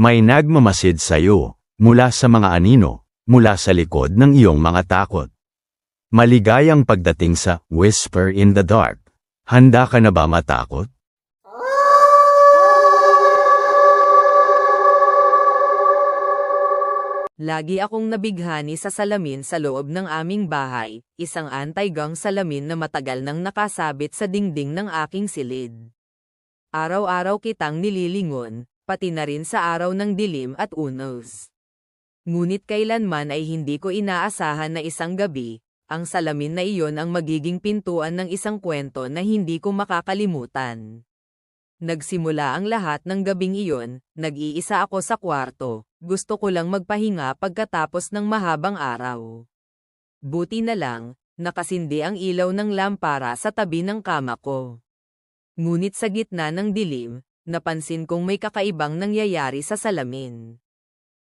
May nagmamasid sa'yo, mula sa mga anino, mula sa likod ng iyong mga takot. Maligayang pagdating sa Whisper in the Dark. Handa ka na ba matakot? Lagi akong nabighani sa salamin sa loob ng aming bahay, isang anti-gang salamin na matagal nang nakasabit sa dingding ng aking silid. Araw-araw kitang nililingon, pati na rin sa araw ng dilim at unos. Ngunit kailanman ay hindi ko inaasahan na isang gabi, ang salamin na iyon ang magiging pintuan ng isang kwento na hindi ko makakalimutan. Nagsimula ang lahat ng gabing iyon, nag-iisa ako sa kwarto, gusto ko lang magpahinga pagkatapos ng mahabang araw. Buti na lang, nakasindi ang ilaw ng lampara sa tabi ng kama ko. Ngunit sa gitna ng dilim, napansin kong may kakaibang nangyayari sa salamin.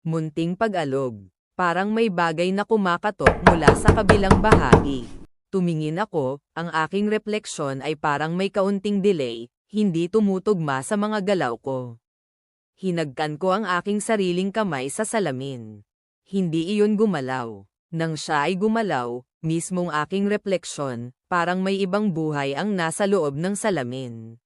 Munting pag-alog, parang may bagay na kumakatok mula sa kabilang bahagi. Tumingin ako, ang aking refleksyon ay parang may kaunting delay, hindi tumutugma sa mga galaw ko. Hinagkan ko ang aking sariling kamay sa salamin. Hindi iyon gumalaw. Nang siya ay gumalaw, mismong aking refleksyon, parang may ibang buhay ang nasa loob ng salamin.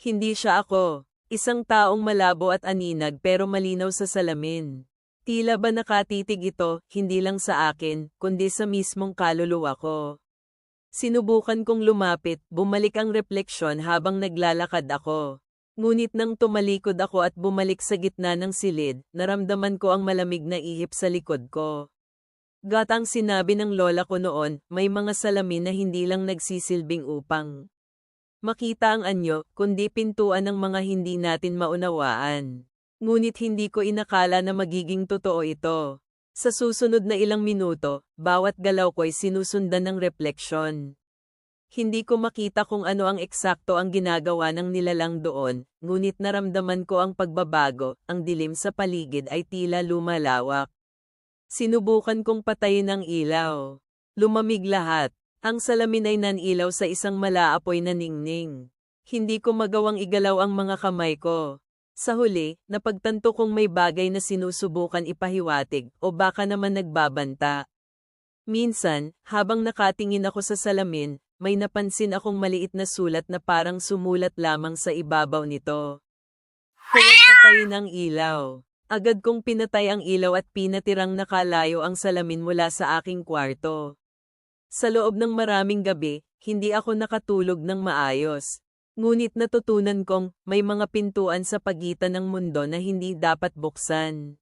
Hindi siya ako. Isang taong malabo at aninag pero malinaw sa salamin. Tila ba nakatitig ito, hindi lang sa akin, kundi sa mismong kaluluwa ko. Sinubukan kong lumapit, bumalik ang refleksyon habang naglalakad ako. Ngunit nang tumalikod ako at bumalik sa gitna ng silid, naramdaman ko ang malamig na ihip sa likod ko. Gatang sinabi ng lola ko noon, may mga salamin na hindi lang nagsisilbing upang makita ang anyo, kundi pintuan ng mga hindi natin maunawaan. Ngunit hindi ko inakala na magiging totoo ito. Sa susunod na ilang minuto, bawat galaw ko'y sinusundan ng refleksyon. Hindi ko makita kung ano ang eksakto ang ginagawa ng nilalang doon, ngunit naramdaman ko ang pagbabago, ang dilim sa paligid ay tila lumalawak. Sinubukan kong patayin ang ilaw. Lumamig lahat. Ang salamin ay nanilaw sa isang malaapoy na ningning. Hindi ko magawang igalaw ang mga kamay ko. Sa huli, napagtanto kong may bagay na sinusubukan ipahiwatig o baka naman nagbabanta. Minsan, habang nakatingin ako sa salamin, may napansin akong maliit na sulat na parang sumulat lamang sa ibabaw nito. Huwag patayin ang ilaw. Agad kong pinatay ang ilaw at pinatirang nakalayo ang salamin mula sa aking kwarto. Sa loob ng maraming gabi, hindi ako nakatulog ng maayos. Ngunit natutunan kong may mga pintuan sa pagitan ng mundo na hindi dapat buksan.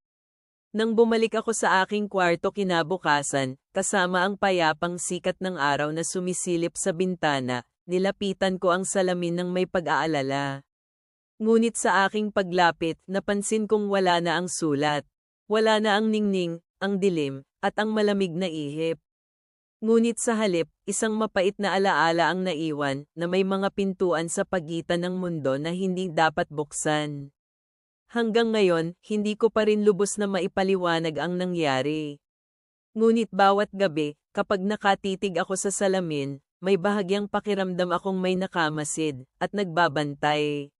Nang bumalik ako sa aking kwarto kinabukasan, kasama ang payapang sikat ng araw na sumisilip sa bintana, nilapitan ko ang salamin ng may pag-aalala. Ngunit sa aking paglapit, napansin kong wala na ang sulat. Wala na ang ningning, ang dilim, at ang malamig na ihip. Ngunit sa halip, isang mapait na alaala ang naiwan na may mga pintuan sa pagitan ng mundo na hindi dapat buksan. Hanggang ngayon, hindi ko pa rin lubos na maipaliwanag ang nangyari. Ngunit bawat gabi, kapag nakatitig ako sa salamin, may bahagyang pakiramdam akong may nakamasid at nagbabantay.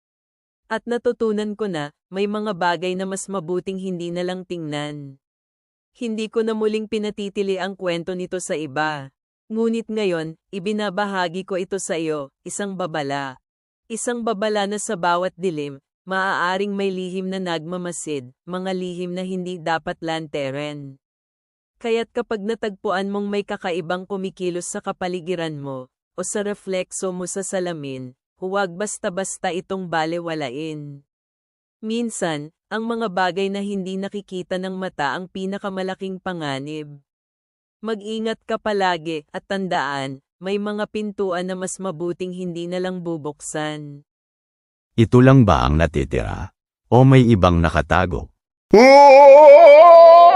At natutunan ko na, may mga bagay na mas mabuting hindi na lang tingnan. Hindi ko na muling pinatitili ang kwento nito sa iba. Ngunit ngayon, ibinabahagi ko ito sa iyo, isang babala. Isang babala na sa bawat dilim, maaaring may lihim na nagmamasid, mga lihim na hindi dapat lanteren. Kaya't kapag natagpuan mong may kakaibang kumikilos sa kapaligiran mo, o sa reflekso mo sa salamin, huwag basta-basta itong balewalain. Minsan, ang mga bagay na hindi nakikita ng mata ang pinakamalaking panganib. Mag-ingat ka palagi at tandaan, may mga pintuan na mas mabuting hindi na lang bubuksan. Ito lang ba ang natitira? O may ibang nakatago? Oh!